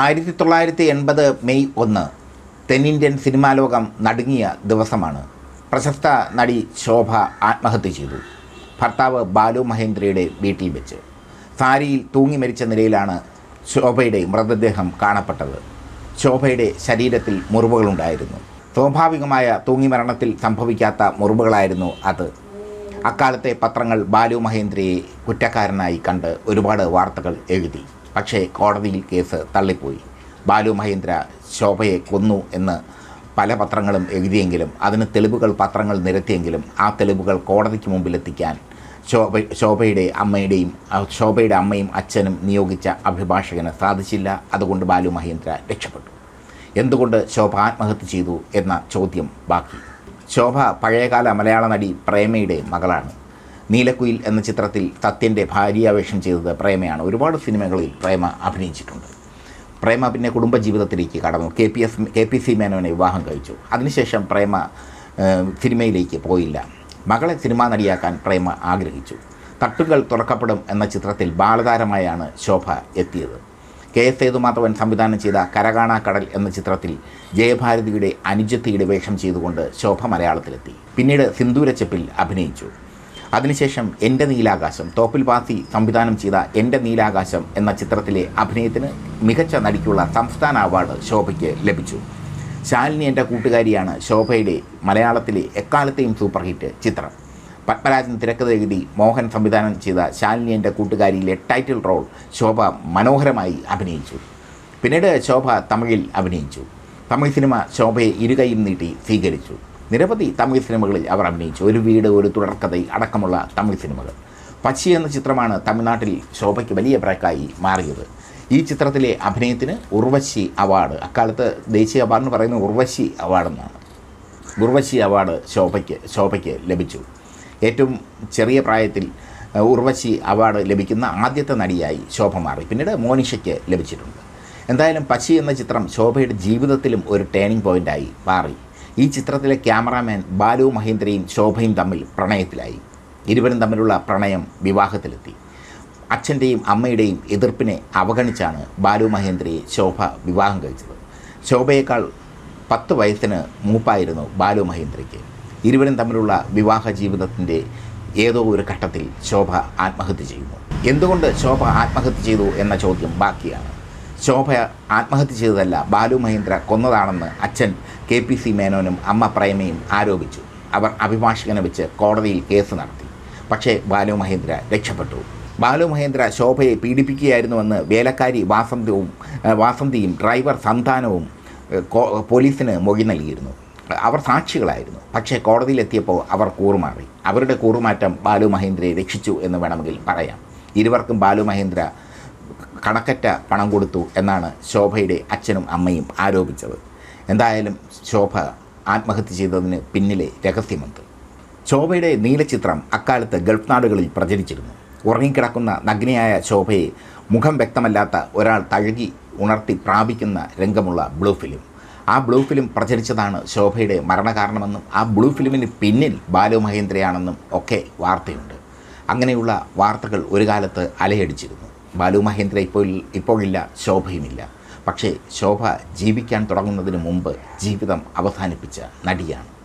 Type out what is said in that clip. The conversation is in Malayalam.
ആയിരത്തി തൊള്ളായിരത്തി എൺപത് മെയ് ഒന്ന് തെന്നിന്ത്യൻ സിനിമാ ലോകം നടുങ്ങിയ ദിവസമാണ്. പ്രശസ്ത നടി ശോഭ ആത്മഹത്യ ചെയ്തു. ഭർത്താവ് ബാലു മഹേന്ദ്രയുടെ വീട്ടിൽ വെച്ച്. സാരിയിൽ തൂങ്ങി മരിച്ച നിലയിലാണ് ശോഭയുടെ മൃതദേഹം കാണപ്പെട്ടത്. ശോഭയുടെ ശരീരത്തിൽ മുറിവുകളുണ്ടായിരുന്നു. സ്വാഭാവികമായ തൂങ്ങിമരണത്തിൽ സംഭവിക്കാത്ത മുറിവുകളായിരുന്നു അത്. അക്കാലത്തെ പത്രങ്ങൾ ബാലു മഹേന്ദ്രയെ കുറ്റക്കാരനായി കണ്ട് ഒരുപാട് വാർത്തകൾ എഴുതി. പക്ഷേ കോടതിയിൽ കേസ് തള്ളിപ്പോയി. ബാലു മഹേന്ദ്ര ശോഭയെ കൊന്നു എന്ന് പല പത്രങ്ങളും എഴുതിയെങ്കിലും അതിന് തെളിവുകൾ പത്രങ്ങൾ നിരത്തിയെങ്കിലും ആ തെളിവുകൾ കോടതിക്ക് മുമ്പിലെത്തിക്കാൻ ശോഭ ശോഭയുടെ അമ്മയുടെയും ശോഭയുടെ അമ്മയും അച്ഛനും നിയോഗിച്ച അഭിഭാഷകന് സാധിച്ചില്ല. അതുകൊണ്ട് ബാലു മഹേന്ദ്ര രക്ഷപ്പെട്ടു. എന്തുകൊണ്ട് ശോഭ ആത്മഹത്യ ചെയ്തു എന്ന ചോദ്യം ബാക്കി. ശോഭ പഴയകാല മലയാള നടി പ്രേമയുടെ മകളാണ്. നീലക്കുയിൽ എന്ന ചിത്രത്തിൽ സത്യന്റെ ഭാര്യാവേഷം ചെയ്തത് പ്രേമയാണ്. ഒരുപാട് സിനിമകളിൽ പ്രേമ അഭിനയിച്ചിട്ടുണ്ട്. പ്രേമ പിന്നെ കുടുംബജീവിതത്തിലേക്ക് കടന്നു. K P S K P C മേനോനെ വിവാഹം കഴിച്ചു. അതിനുശേഷം പ്രേമ സിനിമയിലേക്ക് പോയില്ല. മകളെ സിനിമാ നടിയാക്കാൻ പ്രേമ ആഗ്രഹിച്ചു. തട്ടുകൾ തുറക്കപ്പെടും എന്ന ചിത്രത്തിൽ ബാലതാരമായാണ് ശോഭ എത്തിയത്. കെ എസ് സേതുമാധവൻ സംവിധാനം ചെയ്ത കരകാണാ കടൽ എന്ന ചിത്രത്തിൽ ജയഭാരതിയുടെ അനുജത്തിയുടെ വേഷം ചെയ്തുകൊണ്ട് ശോഭ മലയാളത്തിലെത്തി. പിന്നീട് സിന്ദൂരച്ചെപ്പിൽ അഭിനയിച്ചു. അതിനുശേഷം എന്റെ നീലാകാശം തോപ്പിൽ പാത്തി സംവിധാനം ചെയ്ത എന്റെ നീലാകാശം എന്ന ചിത്രത്തിലെ അഭിനയത്തിന് മികച്ച നടിക്കുള്ള സംസ്ഥാന അവാർഡ് ശോഭയ്ക്ക് ലഭിച്ചു. ശാലിനി എന്റെ കൂട്ടുകാരിയാണ് ശോഭയുടെ മലയാളത്തിലെ എക്കാലത്തെയും സൂപ്പർ ഹിറ്റ് ചിത്രം. പത്മരാജൻ തിരക്കഥ എഴുതി മോഹൻ സംവിധാനം ചെയ്ത ശാലിനി എന്റെ കൂട്ടുകാരിയിലെ ടൈറ്റിൽ റോൾ ശോഭ മനോഹരമായി അഭിനയിച്ചു. പിന്നീട് ശോഭ തമിഴിൽ അഭിനയിച്ചു. തമിഴ് സിനിമ ശോഭയെ ഇരുകൈയും നീട്ടി സ്വീകരിച്ചു. നിരവധി തമിഴ് സിനിമകളിൽ അവർ അഭിനയിച്ചു. ഒരു വീട് ഒരു തുടർക്കഥ അടക്കമുള്ള തമിഴ് സിനിമകൾ. പച്ചി എന്ന ചിത്രമാണ് തമിഴ്നാട്ടിൽ ശോഭയ്ക്ക് വലിയ ബ്രേക്കായി മാറിയത്. ഈ ചിത്രത്തിലെ അഭിനയത്തിന് ഉർവശി അവാർഡ്. അക്കാലത്ത് ദേശീയ അവാർഡ് എന്ന് പറയുന്നത് ഉർവശി അവാർഡെന്നാണ്. ഉർവശി അവാർഡ് ശോഭയ്ക്ക് ശോഭയ്ക്ക് ലഭിച്ചു. ഏറ്റവും ചെറിയ പ്രായത്തിൽ ഉർവശി അവാർഡ് ലഭിക്കുന്ന ആദ്യത്തെ നടിയായി ശോഭ മാറി. പിന്നീട് മോനിഷയ്ക്ക് ലഭിച്ചിട്ടുണ്ട്. എന്തായാലും പച്ചി എന്ന ചിത്രം ശോഭയുടെ ജീവിതത്തിലും ഒരു ടേണിംഗ് പോയിന്റായി മാറി. ഈ ചിത്രത്തിലെ ക്യാമറാമാൻ ബാലു മഹേന്ദ്രയും ശോഭയും തമ്മിൽ പ്രണയത്തിലായി. ഇരുവരും തമ്മിലുള്ള പ്രണയം വിവാഹത്തിലെത്തി. അച്ഛന്റെയും അമ്മയുടെയും എതിർപ്പിനെ അവഗണിച്ചാണ് ബാലു മഹേന്ദ്രയെ ശോഭ വിവാഹം കഴിച്ചത്. ശോഭയേക്കാൾ പത്ത് വയസ്സിന് മൂപ്പായിരുന്നു ബാലു മഹേന്ദ്രയ്ക്ക്. ഇരുവരും തമ്മിലുള്ള വിവാഹ ജീവിതത്തിന്റെ ഏതോ ഒരു ഘട്ടത്തിൽ ശോഭ ആത്മഹത്യ ചെയ്യുന്നു. എന്തുകൊണ്ട് ശോഭ ആത്മഹത്യ ചെയ്തു എന്ന ചോദ്യം ബാക്കിയാണ്. ശോഭ ആത്മഹത്യ ചെയ്തതല്ല. ബാലു മഹേന്ദ്ര കൊന്നതാണെന്ന് അച്ഛൻ കെ പി സി മേനോനും അമ്മ പ്രേമയും ആരോപിച്ചു. അവർ അഭിഭാഷകനെ വെച്ച് കോടതിയിൽ കേസ് നടത്തി. പക്ഷേ ബാലു മഹേന്ദ്ര രക്ഷപ്പെട്ടു. ബാലു മഹേന്ദ്ര ശോഭയെ പീഡിപ്പിക്കുകയായിരുന്നുവെന്ന് വേലക്കാരി വാസന്തിയും ഏഹ് വാസന്തിയും ഡ്രൈവർ സന്താനവും പോലീസിന് മൊഴി നൽകിയിരുന്നു. അവർ സാക്ഷികളായിരുന്നു. പക്ഷേ കോടതിയിലെത്തിയപ്പോൾ അവർ കൂറുമാറി. അവരുടെ കൂറുമാറ്റം ബാലു മഹേന്ദ്രയെ രക്ഷിച്ചു എന്ന് വേണമെങ്കിൽ പറയാം. ഇരുവർക്കും ബാലു മഹേന്ദ്ര കണക്കറ്റ പണം കൊടുത്തു എന്നാണ് ശോഭയുടെ അച്ഛനും അമ്മയും ആരോപിച്ചത്. എന്തായാലും ശോഭ ആത്മഹത്യ ചെയ്തതിന് പിന്നിലെ രഹസ്യമുണ്ട്. ശോഭയുടെ നീലചിത്രം അക്കാലത്ത് ഗൾഫ് നാടുകളിൽ പ്രചരിച്ചിരുന്നു. ഉറങ്ങിക്കിടക്കുന്ന നഗ്നയായ ശോഭയെ മുഖം വ്യക്തമല്ലാത്ത ഒരാൾ തഴുകി ഉണർത്തി പ്രാപിക്കുന്ന രംഗമുള്ള ബ്ലൂ ഫിലിം. ആ ബ്ലൂ ഫിലിം പ്രചരിച്ചതാണ് ശോഭയുടെ മരണകാരണമെന്നും ആ ബ്ലൂ ഫിലിമിന് പിന്നിൽ ബാലു മഹേന്ദ്രയാണെന്നും ഒക്കെ വാർത്തയുണ്ട്. അങ്ങനെയുള്ള വാർത്തകൾ ഒരു കാലത്ത് അലയടിച്ചിരുന്നു. ബാലു മഹേന്ദ്ര ഇപ്പോൾ ഇപ്പോഴില്ല ശോഭയുമില്ല. പക്ഷേ ശോഭ ജീവിക്കാൻ തുടങ്ങുന്നതിന് മുമ്പ് ജീവിതം അവസാനിപ്പിച്ച നടിയാണ്.